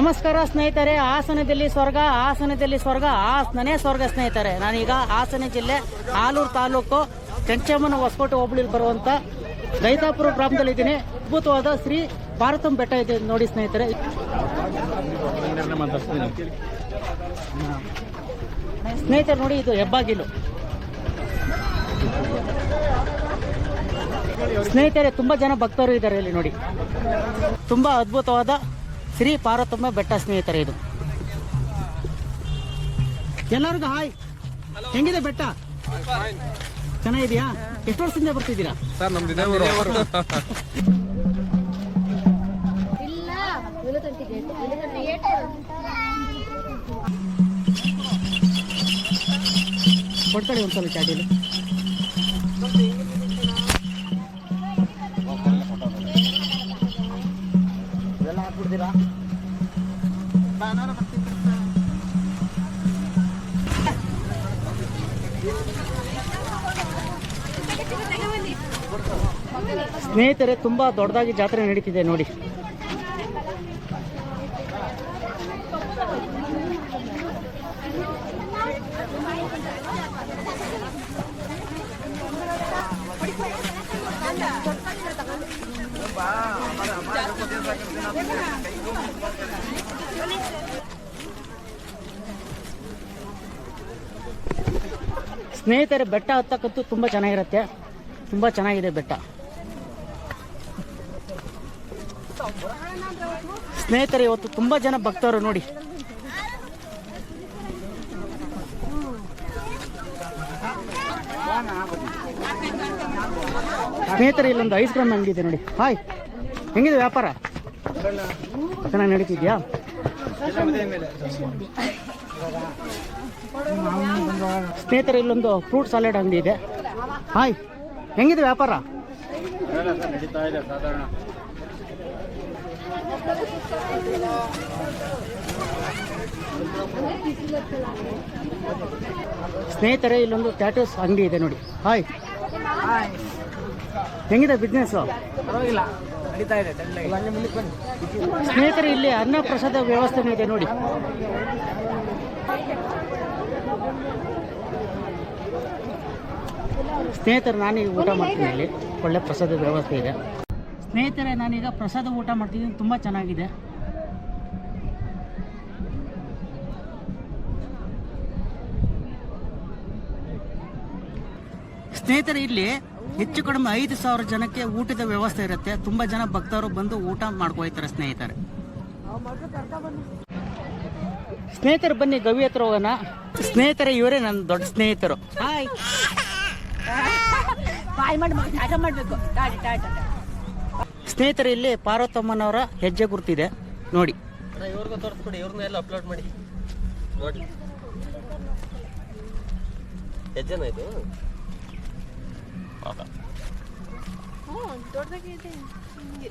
ನಮಸ್ಕಾರ ಸ್ನೇಹಿತರೆ, ಹಾಸನದಲ್ಲಿ ಸ್ವರ್ಗ ಹಾಸನದಲ್ಲಿ ಸ್ವರ್ಗ, ಹಾಸನನೇ ಸ್ವರ್ಗ ಸ್ನೇಹಿತರೆ. ನಾನೀಗ ಹಾಸನ ಜಿಲ್ಲೆ ಆಲೂರು ತಾಲೂಕು ಕೆಂಚಮ್ಮನ ಹೊಸಕೋಟೆ ಹೋಬಳಿಲಿ ಬರುವಂತ ದೈತಾಪುರ ಗ್ರಾಮದಲ್ಲಿ ಇದ್ದೀನಿ. ಅದ್ಭುತವಾದ ಶ್ರೀ ಭಾರತಂ ಬೆಟ್ಟ ಇದೆ ನೋಡಿ ಸ್ನೇಹಿತರೆ. ಸ್ನೇಹಿತರೆ ನೋಡಿ, ಇದು ಹೆಬ್ಬಾಗಿಲು. ಸ್ನೇಹಿತರೆ, ತುಂಬಾ ಜನ ಭಕ್ತರು ಇದ್ದಾರೆ ಇಲ್ಲಿ ನೋಡಿ. ತುಂಬಾ ಅದ್ಭುತವಾದ ಶ್ರೀ ಪಾರ್ವತಮ್ಮ ಬೆಟ್ಟ ಸ್ನೇಹಿತರೆ ಇದು. ಎಲ್ಲರಿಗೂ ಹಾಯ್. ಹೆಂಗಿದೆ ಬೆಟ್ಟ? ಚೆನ್ನಾಗಿದೆಯಾ? ಎಷ್ಟು ವರ್ಷದಿಂದ ಬರ್ತಿದ್ದೀರಾ? ಸರ್ ನಮ್ದು ಇದೇ ಊರು. ಕೊಡ್ಕೊಳ್ಳಿ ಒಂದ್ಸಲ ಚಾಟಿಲಿ ಸ್ನೇಹಿತರೆ ತುಂಬಾ ದೊಡ್ಡದಾಗಿ ಜಾತ್ರೆ ನಡೀತಿದೆ ನೋಡಿ. ಸ್ನೇಹಿತರೆ ಬೆಟ್ಟ ಹತ್ತಕ್ಕಂತೂ ತುಂಬ ಚೆನ್ನಾಗಿರುತ್ತೆ. ತುಂಬ ಚೆನ್ನಾಗಿದೆ ಬೆಟ್ಟ. ಸ್ನೇಹಿತರೆ, ಇವತ್ತು ತುಂಬ ಜನ ಭಕ್ತರು ನೋಡಿ. ಸ್ನೇಹಿತರೆ, ಇಲ್ಲೊಂದು ಐಸ್ ಕ್ರೀಮ್ ಅಂಗಡಿ ಇದೆ ನೋಡಿ. ಹಾಯ್. ಹೆಂಗಿದೆ ವ್ಯಾಪಾರ? ಚೆನ್ನಾಗಿ ನಡೀತಿದ್ಯಾ? ಸ್ನೇಹಿತರೆ, ಇಲ್ಲೊಂದು ಫ್ರೂಟ್ ಸಾಲೆಡ್ ಅಂಗಡಿ ಇದೆ ಹಾಯ್. ಹೆಂಗಿದೆ ವ್ಯಾಪಾರ? ಸ್ನೇಹಿತರೆ ಇಲ್ಲೊಂದು ಟ್ಯಾಟೂಸ್ ಅಂಗಡಿ ಇದೆ ನೋಡಿ. ಹಾಯ್ ಹೆಂಗಿದೆ ಬಿಸ್ನೆಸ್ ಪರವಾಗಿಲ್ಲ. ನಡೀತಾ ಇದೆ ಹಂಗೆ ಸ್ನೇಹಿತರೆ ಇಲ್ಲಿ ಅನ್ನ ಪ್ರಸಾದ ವ್ಯವಸ್ಥೆ ಇದೆ ನೋಡಿ. ಸ್ನೇಹಿತರೆ ನಾನೀಗ ಊಟ ಮಾಡ್ತೀನಿ ಇಲ್ಲಿ. ಒಳ್ಳೆ ಪ್ರಸಾದ ವ್ಯವಸ್ಥೆ ಇದೆ. ಸ್ನೇಹಿತರೆ ನಾನೀಗ ಪ್ರಸಾದ ಊಟ ಮಾಡ್ತಿದ್ದೀನಿ ತುಂಬ ಚೆನ್ನಾಗಿದೆ ಸ್ನೇಹಿತರೆ ಇಲ್ಲಿ ಹೆಚ್ಚು ಕಡಿಮೆ ಐದು ಸಾವಿರ ಜನಕ್ಕೆ ಊಟದ ವ್ಯವಸ್ಥೆ ಇರುತ್ತೆ ತುಂಬಾ ಜನ ಭಕ್ತರು ಬಂದು ಊಟ ಮಾಡ್ಕೊಯ್ತಾರೆ ಸ್ನೇಹಿತರೆ ಸ್ನೇಹಿತರು ಬನ್ನಿ ಗವಿ ಹತ್ರ ಹೋಗೋಣ ಸ್ನೇಹಿತರೆ ಇವರೇ ನನ್ನ ದೊಡ್ಡ ಸ್ನೇಹಿತರು ಹಾಯ್ ಮಾಡಿ ಮಾಡಬೇಕು ಸ್ನೇಹಿತರೆ ಇಲ್ಲಿ ಪಾರ್ವತಮ್ಮನವರ ಹೆಜ್ಜೆ ಗುರುತಿದೆ. ನೋಡಿ. ಇವ್ರಿಗೂ ತೋರಿಸ್ಬಿಡಿ ಇವ್ರನ್ನ ಎಲ್ಲ ಅಪ್ಲೋಡ್ ಮಾಡಿ. ನೋಡಿ. ಹೆಜ್ಜೆನ ಇದು?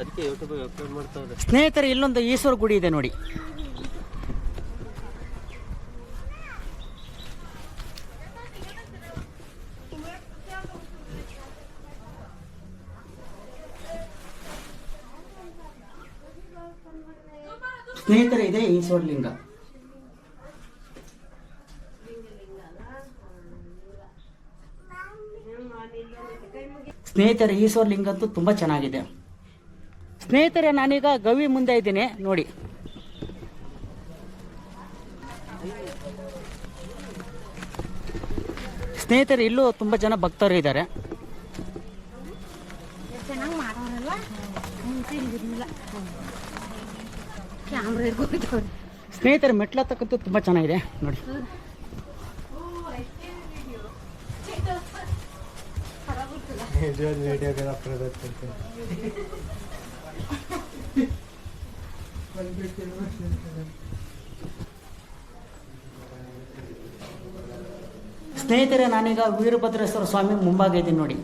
ಅದಕ್ಕೆ ಯೂಟ್ಯೂಬ್ ಅಪ್ಲೋಡ್ ಮಾಡ್ತಾವ್ರೆ ಸ್ನೇಹಿತರೆ ಇಲ್ಲೊಂದು ಈಶ್ವರ ಗುಡಿ ಇದೆ ನೋಡಿ. ಸ್ನೇಹಿತರೆ ಇದೆ ಈಶ್ವರ ಲಿಂಗ ಸ್ನೇಹಿತರೆ ಈಶ್ವರ ಲಿಂಗ ಅಂತೂ ತುಂಬಾ ಚೆನ್ನಾಗಿದೆ. ಸ್ನೇಹಿತರೆ, ನಾನೀಗ ಗವಿ ಮುಂದೆ ಇದ್ದೀನಿ. ನೋಡಿ. ಸ್ನೇಹಿತರೆ, ಇಲ್ಲೂ ತುಂಬಾ ಜನ ಭಕ್ತರು ಇದ್ದಾರೆ. ಸ್ನೇಹಿತರೆ ಮೆಟ್ಲತ್ತಕ್ಕಂತೂ ತುಂಬಾ ಚೆನ್ನಾಗಿದೆ. ನೋಡಿ. ಸ್ನೇಹಿತರೆ ನಾನೀಗ ವೀರಭದ್ರೇಶ್ವರ ಸ್ವಾಮಿ ಮುಂಭಾಗ ಇದ್ದೀನಿ ನೋಡಿ.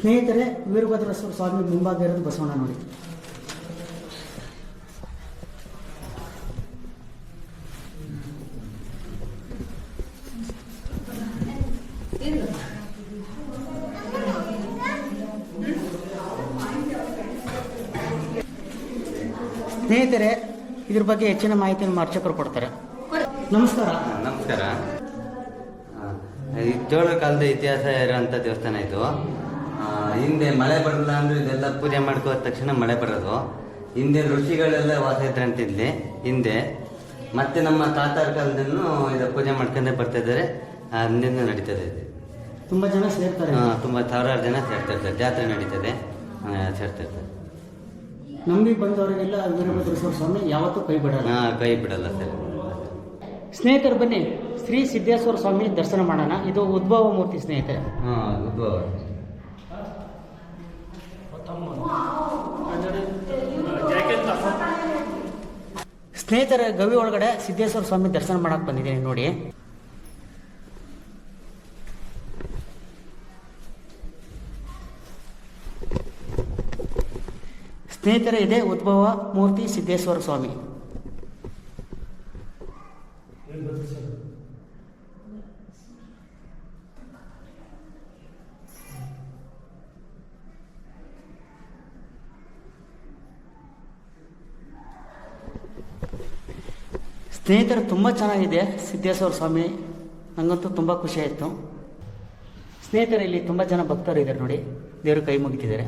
ಸ್ನೇಹಿತರೆ ವೀರಭದ್ರೇಶ್ವರ ಸ್ವಾಮಿ ಮುಂಭಾಗ ಇರೋದು ಬಸವಣ್ಣ ನೋಡಿ. ಸ್ನೇಹಿತರೆ, ಇದ್ರ ಬಗ್ಗೆ ಹೆಚ್ಚಿನ ಮಾಹಿತಿಯನ್ನು ನಮ್ಮ ಅರ್ಚಕರು ಕೊಡ್ತಾರೆ. ನಮಸ್ಕಾರ. ನಮಸ್ಕಾರ. ಚೋಳ ಕಾಲದ ಇತಿಹಾಸ ಇರೋಂಥ ದೇವಸ್ಥಾನ ಇದು. ಹಿಂದೆ ಮಳೆ ಬರಲ್ಲ ಅಂದ್ರೆ ಇದೆಲ್ಲ ಪೂಜೆ ಮಾಡ್ಕೋದ ತಕ್ಷಣ ಮಳೆ ಬರೋದು. ಹಿಂದೆ ಋಷಿಗಳೆಲ್ಲ ವಾಸ ಇದ್ರೆ ಇಲ್ಲಿ ಹಿಂದೆ. ಮತ್ತೆ ನಮ್ಮ ತಾತಾರ ಕಾಲದನ್ನು ಇದು ಪೂಜೆ ಮಾಡ್ಕೊಂಡೇ ಬರ್ತಾ ಇದ್ದಾರೆ. ಅಂದಿಂದ ನಡೀತದೆ ಇದೆ ತುಂಬಾ ಜನ ಸೇರ್ತಾರೆ. ಹಾಂ ತುಂಬ ಸಾವಿರಾರು ಜನ ಸೇರ್ತಾ ಇರ್ತಾರೆ ಜಾತ್ರೆ ನಡೀತದೆ. ಸೇರ್ತಾ ಇರ್ತಾರೆ ನಂಬಿ ಬಂದವರಿಗೆಲ್ಲ ವೀರಭದ್ರೇಶ್ವರ ಸ್ವಾಮಿ ಯಾವತ್ತೂ ಕೈ ಬಿಡಲ್ಲ. ಹಾ, ಕೈ ಬಿಡಲ್ಲ ಸರ್. ಸ್ನೇಹಿತರು ಬನ್ನಿ ಶ್ರೀ ಸಿದ್ದೇಶ್ವರ ಸ್ವಾಮಿ ದರ್ಶನ ಮಾಡೋಣ. ಇದು ಉದ್ಭವ ಮೂರ್ತಿ ಸ್ನೇಹಿತರೆ. ಹಾಂ ಉದ್ಭವ. ಸ್ನೇಹಿತರ, ಗವಿ ಒಳಗಡೆ ಸಿದ್ದೇಶ್ವರ ಸ್ವಾಮಿ ದರ್ಶನ ಮಾಡಕ್ ಬಂದಿದ್ದೀನಿ ನೋಡಿ. ಸ್ನೇಹಿತರ, ಇದೆ ಉದ್ಭವ ಮೂರ್ತಿ ಸಿದ್ದೇಶ್ವರ ಸ್ವಾಮಿ. ಸ್ನೇಹಿತರು ತುಂಬ ಚೆನ್ನಾಗಿದೆ ಸಿದ್ದೇಶ್ವರ ಸ್ವಾಮಿ. ನನಗಂತೂ ತುಂಬ ಖುಷಿ ಆಯಿತು ಸ್ನೇಹಿತರು ಇಲ್ಲಿ ತುಂಬ ಜನ ಭಕ್ತರು ಇದ್ದಾರೆ ನೋಡಿ. ದೇವರು ಕೈ ಮುಗಿತಿದ್ದಾರೆ.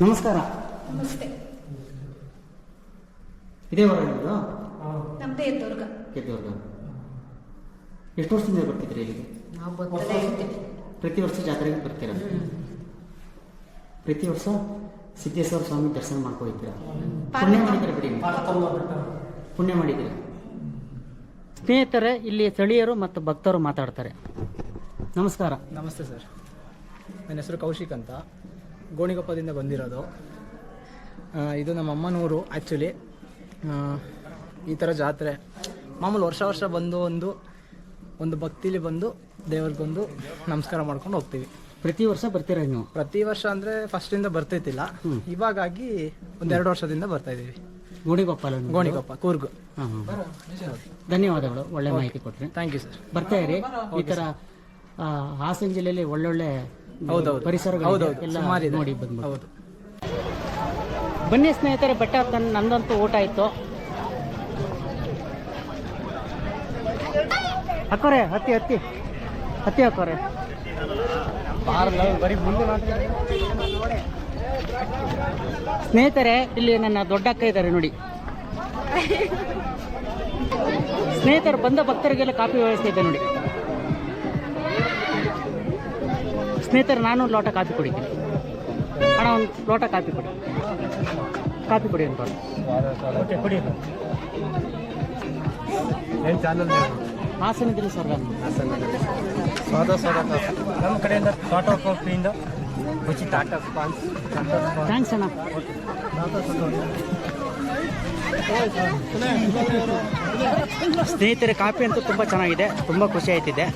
ನಮಸ್ಕಾರ. ನಮಸ್ತೆ. ಇದೇ ಹೊರ ನಿಮ್ಮದು? ನಮ್ದೇ ಎಷ್ಟು ವರ್ಷದಿಂದ ಬರ್ತಿದ್ರಿ ಇಲ್ಲಿಗೆ? ನಾವು ಬರ್ತಲೇ ಇರ್ತೀವಿ ಪ್ರತಿ ವರ್ಷ ಜಾತ್ರೆಗೆ ಬರ್ತೀರ? ಪ್ರತಿ ವರ್ಷ ಸಿದ್ದೇಶ್ವರ ಸ್ವಾಮಿ ದರ್ಶನ ಮಾಡ್ಕೊಳ್ತೀರಾ? ಪುಣ್ಯ ಮಾಡಿದ್ರೆ ಬಿಡಿ. ಪುಣ್ಯ ಮಾಡಿದ್ದೀರಿ? ಸ್ನೇಹಿತರೆ ಇಲ್ಲಿ ಸ್ಥಳೀಯರು ಮತ್ತು ಭಕ್ತರು ಮಾತಾಡ್ತಾರೆ. ನಮಸ್ಕಾರ. ನಮಸ್ತೆ ಸರ್. ನನ್ನ ಹೆಸರು ಕೌಶಿಕ್ ಅಂತ. ಗೋಣಿಗೊಪ್ಪದಿಂದ ಬಂದಿರೋದು. ಆ, ಇದು ನಮ್ಮ ಅಮ್ಮನೂರು ಆ್ಯಕ್ಚುಲಿ ಈ ಥರ ಜಾತ್ರೆ. ಮಾಮೂಲು ವರ್ಷ ವರ್ಷ ಬಂದು ಒಂದು ಒಂದು ಭಕ್ತಿಲಿ ಬಂದು ದೇವ್ರಿಗೊಂದು ನಮಸ್ಕಾರ ಮಾಡ್ಕೊಂಡು ಹೋಗ್ತೀವಿ. ಪ್ರತಿ ವರ್ಷ ಬರ್ತೀರಾ ನೀವು? ಪ್ರತಿ ವರ್ಷ ಅಂದರೆ ಫಸ್ಟಿಂದ ಬರ್ತೈತಿಲ್ಲ ಇವಾಗಾಗಿ ಒಂದೆರಡು ವರ್ಷದಿಂದ ಬರ್ತಾ ಇದ್ದೀವಿ. ಗೋಣಿಗೊಪ್ಪಲ? ಗೋಣಿಗೊಪ್ಪ ಕೂರ್ಗು. ಧನ್ಯವಾದಗಳು ಒಳ್ಳೆ ಮಾಹಿತಿ ಕೊಟ್ರಿ ಥ್ಯಾಂಕ್ ಯು ಸರ್ ಬರ್ತಾ ಇರಿ. ಈ ತರ ಆ, ಹಾಸನ ಜಿಲ್ಲೆಯಲ್ಲಿ ಒಳ್ಳೊಳ್ಳೆ ಪರಿಸರ ಎಲ್ಲ ನೋಡಿ ಬಂದ್ಬಿಟ್ಟು. ಹೌದು. ಬನ್ನಿ ಸ್ನೇಹಿತರೆ ಬೆಟ್ಟ ತನ್ನ ನಂದಂತೂ ಊಟ ಆಯ್ತು. ಹಾಕೋರೆ ಹತ್ತಿ ಹತ್ತಿ. ಹತ್ತಿ ಹಾಕೋರೆ ಸ್ನೇಹಿತರೆ ಇಲ್ಲಿ ನನ್ನ ದೊಡ್ಡ ಅಕ್ಕ ಇದ್ದಾರೆ ನೋಡಿ. ಸ್ನೇಹಿತರು ಬಂದ ಭಕ್ತರಿಗೆಲ್ಲ ಕಾಫಿ ವ್ಯವಸ್ಥೆ ಇದೆ ನೋಡಿ. ಸ್ನೇಹಿತರು ನಾನು ಒಂದು ಲೋಟ ಕಾಫಿ ಕುಡಿತೀನಿ. ಅಣ್ಣ ಒಂದು ಲೋಟ ಕಾಫಿ ಕೊಡಿ. ಕಾಫಿ ಕೊಡಿ ಅಂತ. ಕೊಡಿ ಹಾಸನದಲ್ಲಿ ಸರ್ ಸ್ವಾದ ಸ್ವಾದ ನಮ್ಮ ಕಡೆಯಿಂದ ಟಾಟಾ ಕಾಫಿಯಿಂದ ಉಚಿತ ಟಾಟಾ ಸ್ಪಾನ್ಸ್ ಥ್ಯಾಂಕ್ಸ್ ಅಣ್ಣ ಸ್ನೇಹಿತರೆ ಕಾಫಿ ಅಂತೂ ತುಂಬ ಚೆನ್ನಾಗಿದೆ. ತುಂಬ ಖುಷಿ ಆಯ್ತಿದೆ.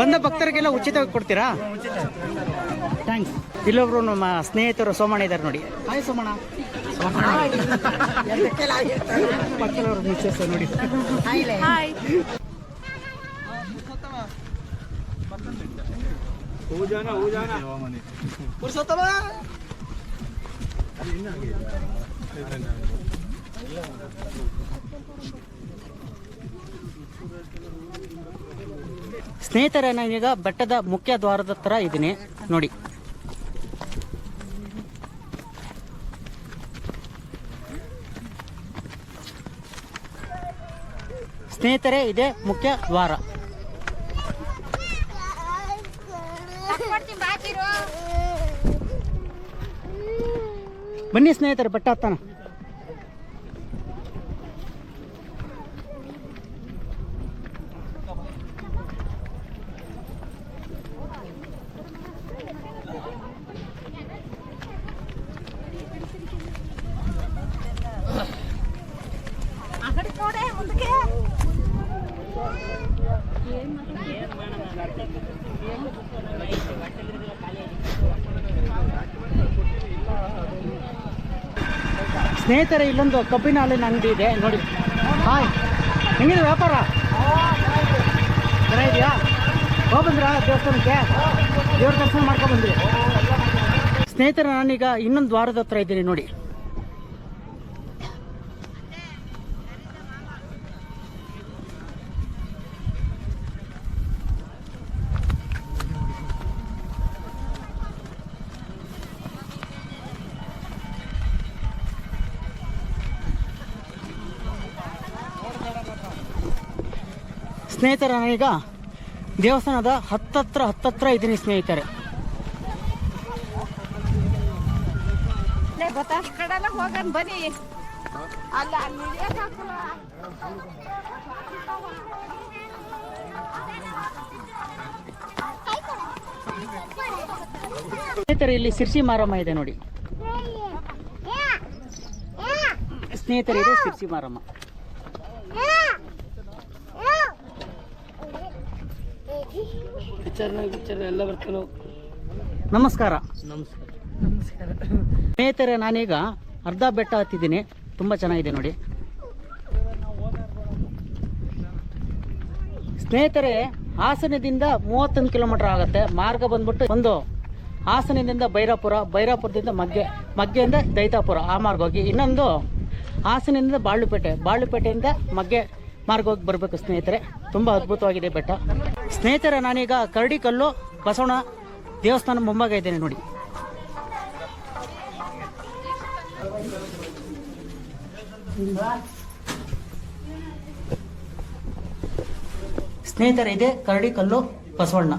ಬಂದ ಭಕ್ತರಿಗೆಲ್ಲ ಉಚಿತವಾಗಿ ಕೊಡ್ತೀರಾ? ಥ್ಯಾಂಕ್ಸ್ ಇಲ್ಲೊಬ್ರು ನಮ್ಮ ಸ್ನೇಹಿತರು ಸೋಮಣ್ಣ ಇದ್ದಾರೆ ನೋಡಿ. ಹಾಯ್ ಸೋಮಣ್ಣ. ಪಕ್ಕದವ್ರು ಮಿಸ್ಸಸ್ ನೋಡಿ. ಸ್ನೇಹಿತರೆ ನಾನೀಗ ಬೆಟ್ಟದ ಮುಖ್ಯ ದ್ವಾರದ ಹತ್ರ ಇದ್ದೀನಿ. ನೋಡಿ. ಸ್ನೇಹಿತರೆ ಇದೆ ಮುಖ್ಯ ದ್ವಾರ. ಬನ್ನಿ ಸ್ನೇಹಿತರೆ ಬೆಟ್ಟ ಹತ್ತಾನ ಸ್ನೇಹಿತರೆ, ಇಲ್ಲೊಂದು ಕಬ್ಬಿನ ಹಾಲಿನ ಅಂಗಡಿ ಇದೆ, ನೋಡಿ. ಹಾಯ್. ಹೆಂಗಿದೆ ವ್ಯಾಪಾರ? ಚೆನ್ನಾಗಿದೆಯಾ ಹೋಗ್ಬಂದ್ರ ದೇವಸ್ಥಾನಕ್ಕೆ? ದೇವ್ರ ದರ್ಶನ ಮಾಡ್ಕೊಂಡ್ಬಂದ್ರಿ ಸ್ನೇಹಿತರೆ, ನಾನೀಗ ಇನ್ನೊಂದು ದ್ವಾರದ ಹತ್ರ ಇದ್ದೀನಿ, ನೋಡಿ. ಸ್ನೇಹಿತರೆ ನಾನೀಗ ದೇವಸ್ಥಾನದ ಹತ್ತತ್ರ ಹತ್ತತ್ರ ಇದ್ದೀನಿ ಸ್ನೇಹಿತರೆ. ಸ್ನೇಹಿತರೆ ಇಲ್ಲಿ ಸಿರ್ಸಿ ಮಾರಮ್ಮ ಇದೆ ನೋಡಿ. ಸ್ನೇಹಿತರೆ ಇದೆ ಸಿರ್ಸಿ ಮಾರಮ್ಮ. ನಮಸ್ಕಾರ. ನಮಸ್ಕಾರ. ಸ್ನೇಹಿತರೆ ನಾನೀಗ ಅರ್ಧ ಬೆಟ್ಟ ಹತ್ತಿದ್ದೀನಿ. ತುಂಬ ಚೆನ್ನಾಗಿದೆ ನೋಡಿ. ಸ್ನೇಹಿತರೆ ಹಾಸನದಿಂದ ಮೂವತ್ತೊಂದು ಕಿಲೋಮೀಟರ್ ಆಗುತ್ತೆ. ಮಾರ್ಗ ಬಂದ್ಬಿಟ್ಟು ಒಂದು ಹಾಸನದಿಂದ ಬೈರಾಪುರ ಬೈರಾಪುರದಿಂದ ಮಗ್ಗೆ ಮಗ್ಗೆಯಿಂದ ದೈತಾಪುರ ಆ ಮಾರ್ಗ ಹೋಗಿ ಇನ್ನೊಂದು ಹಾಸನದಿಂದ ಬಾಳುಪೇಟೆ ಬಾಳುಪೇಟೆಯಿಂದ ಮಗ್ಗೆ ಮಾರ್ಗ ಹೋಗಿ ಬರಬೇಕು ಸ್ನೇಹಿತರೆ. ತುಂಬ ಅದ್ಭುತವಾಗಿದೆ ಬೆಟ್ಟ. ಸ್ನೇಹಿತರೆ, ನಾನೀಗ ಕರಡಿಕಲ್ಲು ಬಸವಣ್ಣ ದೇವಸ್ಥಾನ ಮುಂಭಾಗ ಇದ್ದೇನೆ ನೋಡಿ. ಸ್ನೇಹಿತರೆ, ಇದೆ ಕರಡಿಕಲ್ಲು ಬಸವಣ್ಣ.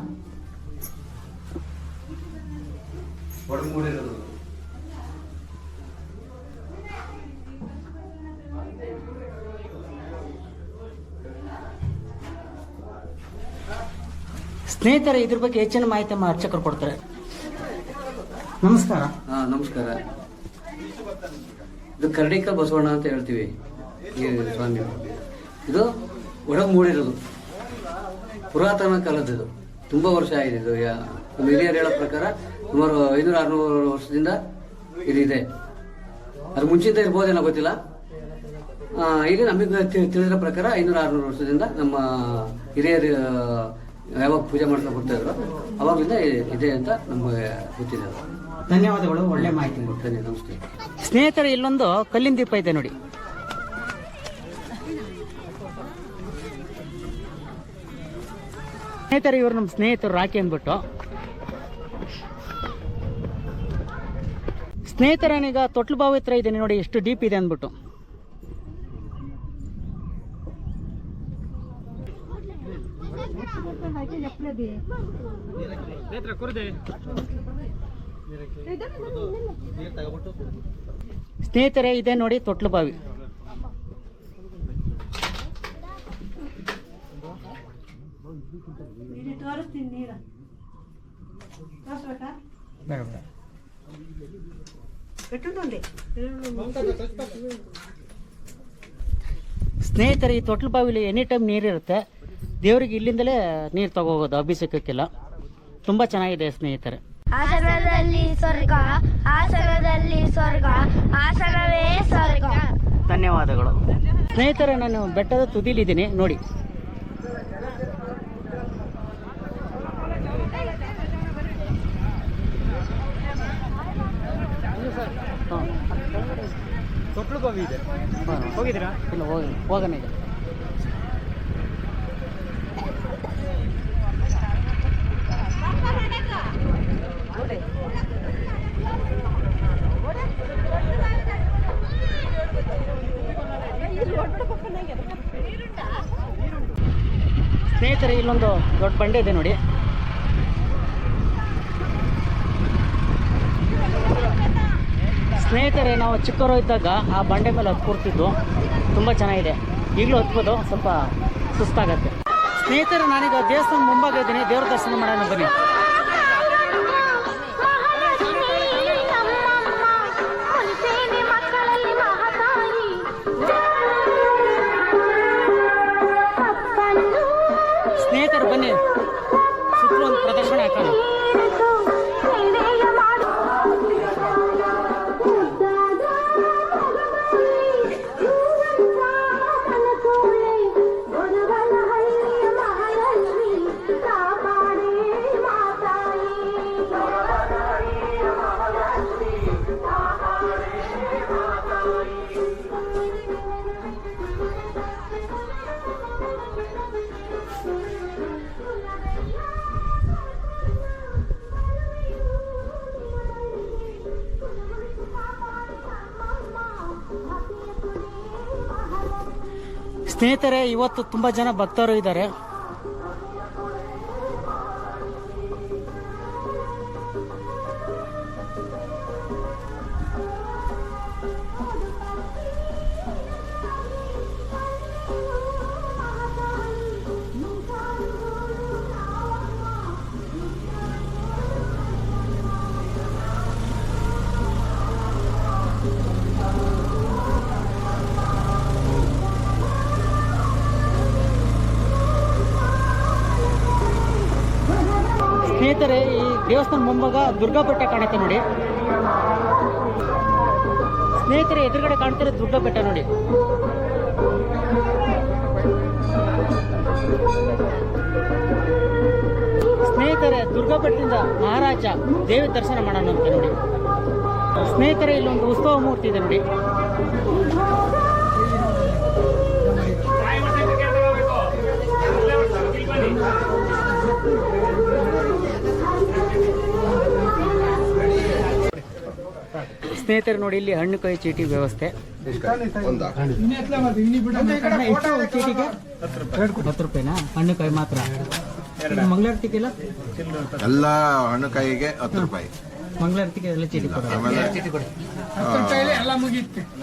ಸ್ನೇಹಿತರೆ, ಇದ್ರ ಬಗ್ಗೆ ಹೆಚ್ಚಿನ ಮಾಹಿತಿ ನಮ್ಮ ಅರ್ಚಕರು ಕೊಡ್ತಾರೆ. ನಮಸ್ಕಾರ. ನಮಸ್ಕಾರ. ಇದು ಕರ್ಡಿಕ ಬಸವಣ್ಣ ಅಂತ ಹೇಳ್ತೀವಿ. ಸ್ವಾಮಿ. ಇದು ಒಡಗು ಮೂಡಿರೋದು. ಪುರಾತನ ಕಾಲದ್ದು ತುಂಬ ವರ್ಷ ಆಗಿದೆ ಇದು. ಹಿರಿಯರು ಹೇಳೋ ಪ್ರಕಾರ ಸುಮಾರು ಐನೂರು ಆರುನೂರು ವರ್ಷದಿಂದ ಇದಿದೆ ಅದ್ರ ಮುಂಚಿತ ಇರ್ಬೋದೇನೋ ಗೊತ್ತಿಲ್ಲ. ಇಲ್ಲಿ ನಮಗೆ ತಿಳಿದಿರೋ ಪ್ರಕಾರ ಐನೂರು ಆರುನೂರು ವರ್ಷದಿಂದ ನಮ್ಮ ಹಿರಿಯರು ಯಾವಾಗ ಪೂಜೆ ಮಾಡ್ತಾ ಬರ್ತಾ ಇದ್ರು ಅವಾಗಲಿಂದ ಇದೆ ಅಂತ ನಮಗೆ ಗೊತ್ತಿದೆ ಧನ್ಯವಾದಗಳು ಒಳ್ಳೆ ಮಾಹಿತಿ ಧನ್ಯ ನಮಸ್ತೆ. ಸ್ನೇಹಿತರೆ ಇಲ್ಲೊಂದು ಕಲ್ಲಿನ ದೀಪ ಇದೆ ನೋಡಿ. ಸ್ನೇಹಿತರೆ ಇವರು ನಮ್ಮ ಸ್ನೇಹಿತರು ರಾಕಿ ಅಂದ್ಬಿಟ್ಟು. ಸ್ನೇಹಿತರನೀಗ ತೊಟ್ಲು ಬಾವಿ ಹತ್ರ ಇದ್ದೀನಿ ನೋಡಿ ಎಷ್ಟು ಡೀಪ್ ಇದೆ ಅಂದ್ಬಿಟ್ಟು. ಸ್ನೇಹಿತರೆ ಇದೆ ನೋಡಿ ತೊಟ್ಲು ಬಾವಿ. ಸ್ನೇಹಿತರೆ ಈ ತೊಟ್ಲು ಬಾವಿಲಿ ಎನಿ ಟೈಮ್ ನೀರಿರುತ್ತೆ. ದೇವರಿಗೆ ಇಲ್ಲಿಂದಲೇ ನೀರು ತಗೋಗೋದು ಅಭಿಷೇಕಕ್ಕೆಲ್ಲ. ತುಂಬ ಚೆನ್ನಾಗಿದೆ ಸ್ನೇಹಿತರೆ. ಆಸನದಲ್ಲಿ ಸ್ವರ್ಗ ಆಸನದಲ್ಲಿ ಸ್ವರ್ಗ ಆಸನವೇ ಸ್ವರ್ಗ. ಧನ್ಯವಾದಗಳು. ಸ್ನೇಹಿತರೆ ನಾನು ಬೆಟ್ಟದ ತುದಿಲಿದ್ದೀನಿ ನೋಡಿ. ಇದೆ. ಹೋಗಿದ್ದೀರಾ? ಇಲ್ಲ ಹೋಗಿ ಹೋಗೋಣ ಈಗ ಸ್ನೇಹಿತರೆ ಇಲ್ಲೊಂದು ದೊಡ್ಡ ಬಂಡೆ ಇದೆ ನೋಡಿ. ಸ್ನೇಹಿತರೆ, ನಾವು ಚಿಕ್ಕವರು ಇದ್ದಾಗ ಆ ಬಂಡೆ ಮೇಲೆ ಹತ್ತು ಕೂರ್ತಿದ್ದು ತುಂಬ ಚೆನ್ನಾಗಿದೆ. ಈಗಲೂ ಹತ್ಬೋದು, ಸ್ವಲ್ಪ ಸುಸ್ತಾಗತ್ತೆ. ಸ್ನೇಹಿತರು, ನಾನೀಗ ದೇವಸ್ಥಾನ ಮುಂಭಾಗ ಇದ್ದೀನಿ ದೇವ್ರ ದರ್ಶನ ಮಾಡೋಣ ಬನ್ನಿ. ಸ್ನೇಹಿತರೆ ಇವತ್ತು ತುಂಬಾ ಜನ ಭಕ್ತರು ಇದ್ದಾರೆ. ಸ್ನೇಹಿತರೆ, ಈ ದೇವಸ್ಥಾನ ಮುಂಭಾಗ ದುರ್ಗಾ ಬೆಟ್ಟ ಕಾಣುತ್ತೆ ನೋಡಿ. ಸ್ನೇಹಿತರೆ, ಎದುರುಗಡೆ ಕಾಣ್ತಿರೋ ದುರ್ಗಾ ಬೆಟ್ಟ ನೋಡಿ. ಸ್ನೇಹಿತರೆ, ದುರ್ಗಾ ಬೆಟ್ಟದಿಂದ ಮಹಾರಾಜ ದೇವಿ ದರ್ಶನ ಮಾಡೋಣ ಅಂತ ನೋಡಿ. ಸ್ನೇಹಿತರೆ, ಇಲ್ಲೊಂದು ಉತ್ಸವ ಮೂರ್ತಿ ಇದೆ ನೋಡಿ. ಸ್ನೇಹಿತರೆ ನೋಡಿ ಇಲ್ಲಿ ಹಣ್ಣು ಕೈ ಚೀಟಿ ವ್ಯವಸ್ಥೆ. ಚೀಟಿಗೆ ಹತ್ತು ರೂಪಾಯಿನಾ? ಹಣ್ಣು ಕಾಯಿ ಮಾತ್ರ. ಮಂಗಳಾರತಿಗೆಲ್ಲ ಎಲ್ಲ ಹಣ್ಣು ಕಾಯಿಗೆ ಹತ್ತು ರೂಪಾಯಿ. ಮಂಗಳಾರತಿಗೆ ಎಲ್ಲ ಚೀಟಿ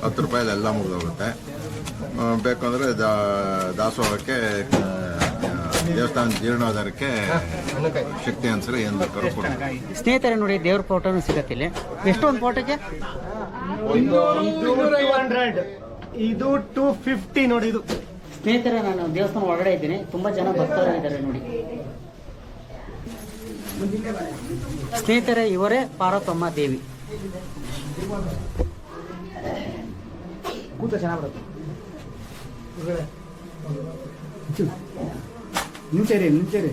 ಹತ್ತು ರೂಪಾಯಿ ಎಲ್ಲ ಮುಗಿದೋಗುತ್ತೆ. ಬೇಕಂದ್ರೆ ದಾಸೋಹಕ್ಕೆ ದೇವಸ್ಥಾನ ಜೀರ್ಣೋದ್ಧಾರಕ್ಕೆ ಶಕ್ತಿ ಅನ್ಸರ ಏನು ಬೇಕಾದ್ರೂ ಕೊಡ್ಬೋದು ಸ್ನೇಹಿತರೆ ನೋಡಿ ದೇವ್ರ ಫೋಟೋನು ಸಿಗತ್ತಿಲ್ಲ ಎಷ್ಟೊಂದು ಎಷ್ಟು ಒಂದು ಫೋಟೋಗೆ ಇದು ಟೂ ಫಿಫ್ಟಿ ನೋಡಿ ಇದು. ಸ್ನೇಹಿತರೆ ನಾನು ದೇವಸ್ಥಾನ ಒಳಗಡೆ ಇದ್ದೀನಿ. ತುಂಬಾ ಜನ ಭಕ್ತರು ಇದ್ದಾರೆ ನೋಡಿ. ಸ್ನೇಹಿತರೆ ಇವರೇ ಪಾರ್ವತಮ್ಮ ದೇವಿ. ಕೂತ ಚೆನ್ನಾಗಿ ಬರುತ್ತೆ. ನಿಂಚೇರಿ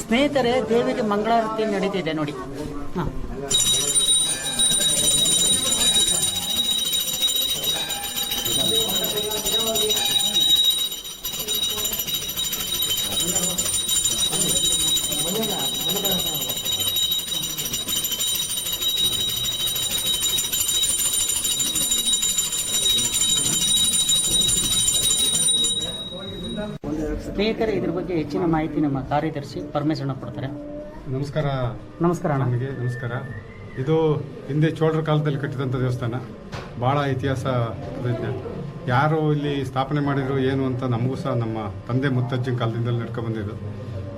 ಸ್ನೇಹಿತರೆ ದೇವಿಗೆ ಮಂಗಳಾರತಿ ನಡೀತಿದೆ ನೋಡಿ. ಹಾ. ಹೆಚ್ಚಿನ ಮಾಹಿತಿ ನಮ್ಮ ಕಾರ್ಯದರ್ಶಿ ಪರಮೇಶ್ವರಣ್ಣ ಕೊಡ್ತಾರೆ. ನಮಸ್ಕಾರ. ನಮಸ್ಕಾರ ಅಣ್ಣ. ನಮಗೆ ನಮಸ್ಕಾರ. ಇದು ಹಿಂದೆ ಚೋಳರ ಕಾಲದಲ್ಲಿ ಕಟ್ಟಿದಂಥ ದೇವಸ್ಥಾನ. ಭಾಳ ಇತಿಹಾಸ ಯಾರು ಇಲ್ಲಿ ಸ್ಥಾಪನೆ ಮಾಡಿದ್ರು ಏನು ಅಂತ ನಮಗೂ ಸಹ ನಮ್ಮ ತಂದೆ ಮುತ್ತಜ್ಜಿನ ಕಾಲದಿಂದಲೇ ನಡ್ಕೊಬಂದಿದ್ದು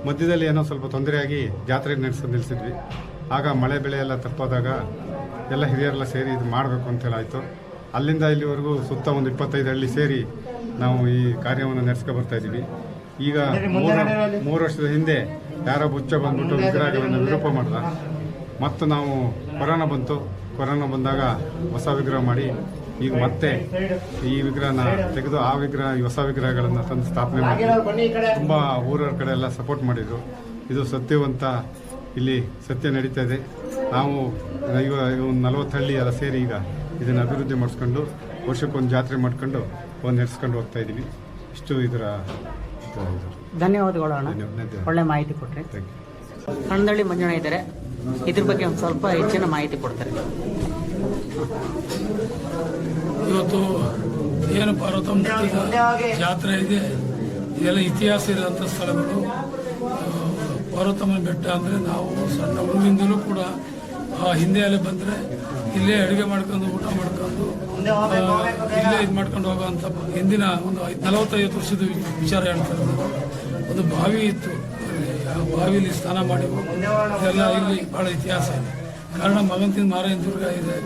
ಮಧ್ಯದಲ್ಲಿ ಏನೋ ಸ್ವಲ್ಪ ತೊಂದರೆಯಾಗಿ ಜಾತ್ರೆ ನಡೆಸಿ ನಿಲ್ಲಿಸಿದ್ವಿ. ಆಗ ಮಳೆ ಬೆಳೆ ಎಲ್ಲ ತಪ್ಪಾದಾಗ ಎಲ್ಲ ಹಿರಿಯರೆಲ್ಲ ಸೇರಿ ಇದು ಮಾಡಬೇಕು ಅಂತೇಳಿ ಆಯಿತು. ಅಲ್ಲಿಂದ ಇಲ್ಲಿವರೆಗೂ ಸುತ್ತ ಒಂದು ಇಪ್ಪತ್ತೈದು ಹಳ್ಳಿ ಸೇರಿ ನಾವು ಈ ಕಾರ್ಯವನ್ನು ನಡೆಸ್ಕೊ ಬರ್ತಾ ಇದ್ದೀವಿ. ಈಗ ಮೂರು ಮೂರು ವರ್ಷದ ಹಿಂದೆ ಯಾರೋ ಬುಚ್ಚ ಬಂದ್ಬಿಟ್ಟು ವಿಗ್ರಹಗಳನ್ನು ವಿರೂಪ ಮಾಡ್ದ. ಮತ್ತು ನಾವು ಕೊರೋನಾ ಬಂತು. ಕೊರೋನಾ ಬಂದಾಗ ಹೊಸ ವಿಗ್ರಹ ಮಾಡಿ. ಈಗ ಮತ್ತೆ ಈ ವಿಗ್ರಹನ ತೆಗೆದು ಆ ವಿಗ್ರಹ ಈ ಹೊಸ ವಿಗ್ರಹಗಳನ್ನು ತಂದು ಸ್ಥಾಪನೆ ಮಾಡಿ. ತುಂಬ ಊರವ್ರ ಕಡೆ ಎಲ್ಲ ಸಪೋರ್ಟ್ ಮಾಡಿದರು. ಇದು ಸತ್ಯವಂತ ಇಲ್ಲಿ ಸತ್ಯ ನಡೀತಾ ಇದೆ. ನಾವು ಈಗ ಒಂದು ನಲವತ್ತು ಹಳ್ಳಿ ಎಲ್ಲ ಸೇರಿ ಈಗ ಇದನ್ನು ಅಭಿವೃದ್ಧಿ ಮಾಡಿಸ್ಕೊಂಡು ವರ್ಷಕ್ಕೊಂದು ಜಾತ್ರೆ ಮಾಡ್ಕೊಂಡು ಒಂದು ನಡೆಸ್ಕೊಂಡು ಹೋಗ್ತಾ ಇದ್ದೀವಿ. ಇಷ್ಟು ಇದರ ಇದು- ಇದು. ಧನ್ಯವಾದಗಳು ಅಣ್ಣ. ಒಳ್ಳೆ ಮಾಹಿತಿ ಕೊಟ್ಟರೆ you. ಮಂಜಣ್ಣ ಇದ್ದಾರೆ. ಇದ್ರ ಬಗ್ಗೆ ಒಂದು ಸ್ವಲ್ಪ ಹೆಚ್ಚಿನ ಮಾಹಿತಿ ಕೊಡ್ತಾರೆ. ಇವತ್ತು ಏನು ಪಾರ್ವತಮ್ಮ ಜಾತ್ರೆ ಇದೆ. ಇದೆಲ್ಲ ಇತಿಹಾಸ ಇರುವಂತ ಸ್ಥಳಗಳು. ಪಾರ್ವತಮ್ಮ ಪಾರ್ವತಮ್ಮನ ಬೆಟ್ಟ ಅಂದರೆ ನಾವು ಸಣ್ಣ ಹುಡುಗಿಂದಲೂ ಕೂಡ ಆ, ಹಿಂದೆ ಅಲ್ಲಿ ಬಂದರೆ ಇಲ್ಲೇ ಅಡುಗೆ ಮಾಡ್ಕೊಂಡು ಊಟ ಮಾಡ್ಕೊಂಡು ಇಲ್ಲೇ ಇದು ಮಾಡ್ಕೊಂಡು ಹೋಗುವಂಥ ಹಿಂದಿನ ಒಂದು ನಲವತ್ತೈವತ್ತು ವರ್ಷದ ವಿಚಾರ ಹೇಳ್ತಾರೆ. ಒಂದು ಬಾವಿ ಇತ್ತು. ಆ ಬಾವಿಲಿ ಸ್ನಾನ ಮಾಡಿ ಇದೆಲ್ಲ ಇಲ್ಲಿ ಬಹಳ ಇತಿಹಾಸ ಇದೆ. ಕಾರಣ ಮಗಂತಿನ ಮಾರಾಯಣ ದುರ್ಗ ಇದೆ.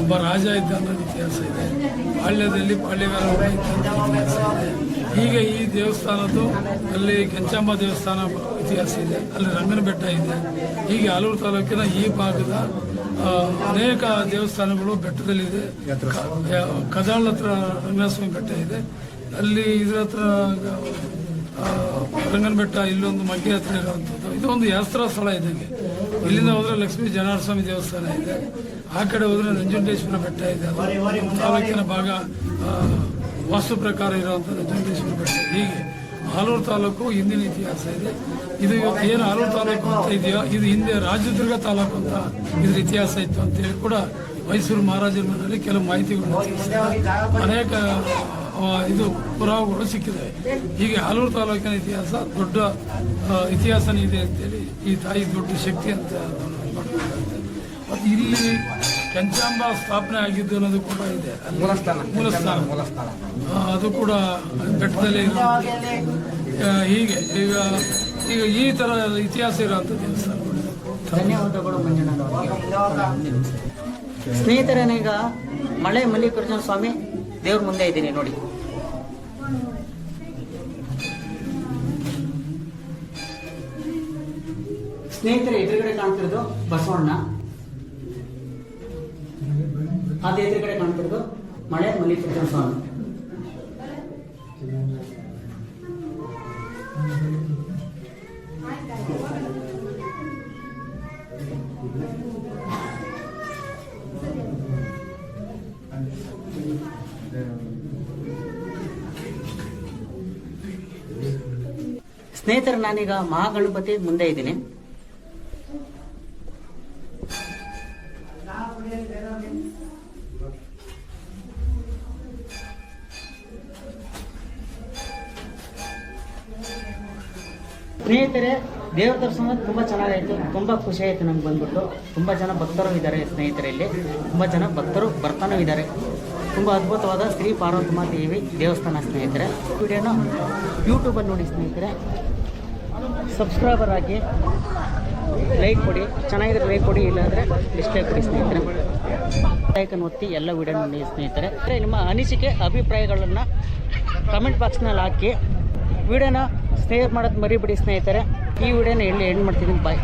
ಒಬ್ಬ ರಾಜ ಇದ್ದ ಅನ್ನೋದು ಇತಿಹಾಸ ಇದೆ. ಬಾಲ್ಯದಲ್ಲಿ ಇದ್ದ ಇತಿಹಾಸ ಇದೆ. ಹೀಗೆ ಈ ದೇವಸ್ಥಾನದ್ದು ಅಲ್ಲಿ ಕೆಂಚಮ್ಮ ದೇವಸ್ಥಾನ ಇತಿಹಾಸ ಇದೆ. ಅಲ್ಲಿ ರಂಗನ ಬೆಟ್ಟ ಇದೆ. ಹೀಗೆ ಆಲೂರು ತಾಲೂಕಿನ ಈ ಭಾಗದ ಅನೇಕ ದೇವಸ್ಥಾನಗಳು ಬೆಟ್ಟದಲ್ಲಿದೆ. ಕದಾಳ ಹತ್ರ ರಂಗನಾಥಸ್ವಾಮಿ ಬೆಟ್ಟ ಇದೆ. ಅಲ್ಲಿ ಇದ್ರ ಹತ್ರ ರಂಗನ ಬೆಟ್ಟ ಇಲ್ಲೊಂದು ಮಗ್ಗೆ ಹತ್ರ ಇರುವಂಥದ್ದು. ಇದು ಒಂದು ಯಾಸ್ತ್ರ ಸ್ಥಳ ಇದ್ದಂಗೆ ಇಲ್ಲಿಂದ ಹೋದ್ರೆ ಲಕ್ಷ್ಮೀ ಜನಾರ್ಸ್ವಾಮಿ ದೇವಸ್ಥಾನ ಇದೆ. ಆ ಕಡೆ ಹೋದ್ರೆ ನಂಜುಂಡೇಶ್ವರ ಬೆಟ್ಟ ಇದೆ. ತಾಲೂಕಿನ ಭಾಗ ವಾಸ್ತು ಪ್ರಕಾರ ಇರುವಂಥ ನಂಜುಂಡೇಶ್ವರ ಬೆಟ್ಟ. ಹೀಗೆ. ಆಲೂರು ತಾಲೂಕು ಹಿಂದಿನ ಇತಿಹಾಸ ಇದೆ. ಇದು ಇವತ್ತು ಏನು ಆಲೂರು ತಾಲೂಕು ಅಂತ ಇದೆಯೋ, ಇದು ಹಿಂದೆ ರಾಜದುರ್ಗ ತಾಲೂಕು ಅಂತ ಇದ್ರ ಇತಿಹಾಸ ಇತ್ತು ಅಂತೇಳಿ ಕೂಡ ಮೈಸೂರು ಮಹಾರಾಜರ ಮನೆಯಲ್ಲಿ ಕೆಲವು ಮಾಹಿತಿಗಳು ಅನೇಕ ಇದು ಪುರಾವೆಗಳು ಸಿಕ್ಕಿದೆ. ಹೀಗೆ ಹಲೂರು ತಾಲೂಕಿನ ಇತಿಹಾಸ ದೊಡ್ಡ ಇತಿಹಾಸನೇ ಇದೆ ಅಂತೇಳಿ ಈ ತಾಯಿ ದೊಡ್ಡ ಶಕ್ತಿ ಅಂತ ಇಲ್ಲಿ ಕೆಂಚಾಂಬ ಸ್ಥಾಪನೆ ಆಗಿದ್ದು ಅನ್ನೋದು ಕೂಡ ಇದೆ. ಮೂಲಸ್ಥಾನ ಮೂಲಸ್ಥಾನ. ಅದು ಕೂಡ ಬೆಟ್ಟದಲ್ಲೇ ಇರೋ ಹೀಗೆ ಈಗ ಈಗ ಈ ಥರ ಇತಿಹಾಸ ಇರೋಂಥ ದೇವಸ್ಥಾನಗಳು ಧನ್ಯವಾದಗಳು ಮಂಜುನಾಥ್ ಅವರಿಗೆ. ಸ್ನೇಹಿತರೆ ನಾನೀಗ ಮಳೆ ಮಲ್ಲಿಕಾರ್ಜುನ ಸ್ವಾಮಿ ದೇವ್ರ ಮುಂದೆ ಇದ್ದೀನಿ ನೋಡಿ. ಸ್ನೇಹಿತರೆ ಎದುರುಗಡೆ ಕಾಣ್ತಿರೋದು ಬಸವಣ್ಣ. ಅದ ಎದುರುಗಡೆ ಕಾಣ್ತಿರೋದು ಮಳೆ ಮಲ್ಲಿಕಾರ್ಜುನ ಸ್ವಾಮಿ. ಸ್ನೇಹಿತರು ನಾನೀಗ ಮಹಾಗಣಪತಿ ಮುಂದೆ ಇದ್ದೀನಿ. ಸ್ನೇಹಿತರೆ, ದೇವ್ರ ದರ್ಶನ ತುಂಬ ಚೆನ್ನಾಗಾಯಿತು ತುಂಬ ಖುಷಿ ಆಯಿತು ನಮ್ಗೆ ಬಂದ್ಬಿಟ್ಟು. ತುಂಬ ಜನ ಭಕ್ತರು ಇದ್ದಾರೆ ಸ್ನೇಹಿತರೆ ಇಲ್ಲಿ. ತುಂಬ ಜನ ಭಕ್ತರು ಬರ್ತಾನೂ ಇದ್ದಾರೆ. ತುಂಬ ಅದ್ಭುತವಾದ ಶ್ರೀ ಪಾರ್ವತಮ್ಮ ದೇವಿ ದೇವಸ್ಥಾನ ಸ್ನೇಹಿತರೆ. ವಿಡಿಯೋನ ಯೂಟ್ಯೂಬಲ್ಲಿ ನೋಡಿ ಸ್ನೇಹಿತರೆ. ಸಬ್ಸ್ಕ್ರೈಬರ್ ಆಗಿ ಲೈಕ್ ಕೊಡಿ. ಚೆನ್ನಾಗಿದ್ರೆ ಲೈಕ್ ಕೊಡಿ, ಇಲ್ಲಾಂದರೆ ಡಿಸ್ಲೈಕ್ ಕೊಡಿ ಸ್ನೇಹಿತರೆ. ಲೈಕನ್ನು ಒತ್ತಿ ಎಲ್ಲ ವಿಡಿಯೋ ನೋಡಿ ಸ್ನೇಹಿತರೆ. ನಿಮ್ಮ ಅನಿಸಿಕೆ, ಅಭಿಪ್ರಾಯಗಳನ್ನು ಕಮೆಂಟ್ ಬಾಕ್ಸ್ನಲ್ಲಿ ಹಾಕಿ. ವಿಡಿಯೋನ ಶೇರ್ ಮಾಡೋದು ಮರಿಬಿಡಿ ಸ್ನೇಹಿತರೆ. ಈ ವಿಡಿಯೋನ ಎಲ್ಲಿ ಎಂಡ್ ಮಾಡ್ತಿದ್ದೀನಿ. ಬಾಯ್